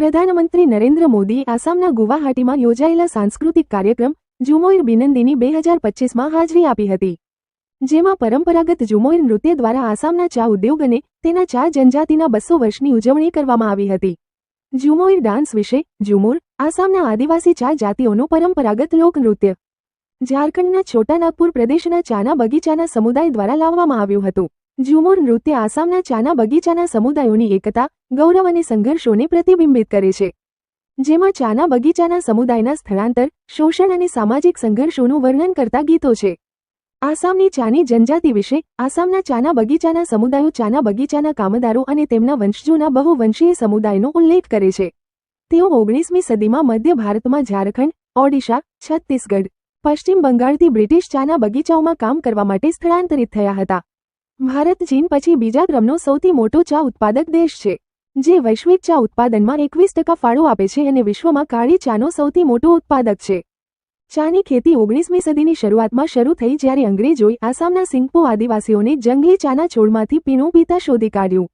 પ્રધાનમંત્રી નરેન્દ્ર મોદીએ આસામના ગુવાહાટીમાં યોજાયેલા સાંસ્કૃતિક કાર્યક્રમ ઝુમોઈર બિનંદીની બે હજાર પચીસમાં હાજરી આપી હતી, જેમાં પરંપરાગત ઝુમોઈર નૃત્ય દ્વારા આસામના ચા ઉદ્યોગ અને તેના ચા જનજાતિના બસો વર્ષની ઉજવણી કરવામાં આવી હતી. ઝુમોઈર ડાન્સ વિશે ઝુમુર આસામના આદિવાસી ચા જાતિઓનું પરંપરાગત લોકનૃત્ય ઝારખંડના છોટાનાગપુર પ્રદેશના ચાના બગીચાના સમુદાય દ્વારા લાવવામાં આવ્યું હતું. ઝુમુર નૃત્ય આસામના ચાના બગીચાના સમુદાયોની એકતા, ગૌરવ અને સંઘર્ષોને પ્રતિબિંબિત કરે છે. જેમાં ચાના બગીચાના સમુદાયના સ્થળાંતર, શોષણ અને સામાજિક સંઘર્ષોનું વર્ણન કરતા ગીતો છે. આસામની ચાની જનજાતિ વિશે, આસામના ચાના બગીચાના સમુદાયો ચાના બગીચાના કામદારો અને તેમના વંશજોના બહુવંશીય સમુદાયનો ઉલ્લેખ કરે છે. તેઓ ઓગણીસમી સદીમાં મધ્ય ભારતમાં ઝારખંડ, ઓડિશા, છત્તીસગઢ, પશ્ચિમ બંગાળથી બ્રિટિશ ચાના બગીચાઓમાં કામ કરવા માટે સ્થળાંતરિત થયા હતા. ભારત ચીન પછી બીજા ક્રમનો સૌથી મોટો ચા ઉત્પાદક દેશ છે, જે વૈશ્વિક ચા ઉત્પાદનમાં એકવીસ ટકા ફાળો આપે છે અને વિશ્વમાં કાળી ચાનો સૌથી મોટો ઉત્પાદક છે. ચાની ખેતી ઓગણીસમી સદીની શરૂઆતમાં શરૂ થઈ જ્યારે અંગ્રેજોએ આસામના સિંગપો આદિવાસીઓને જંગલી ચાના છોડમાંથી પીણું પીતા શોધી કાઢ્યું.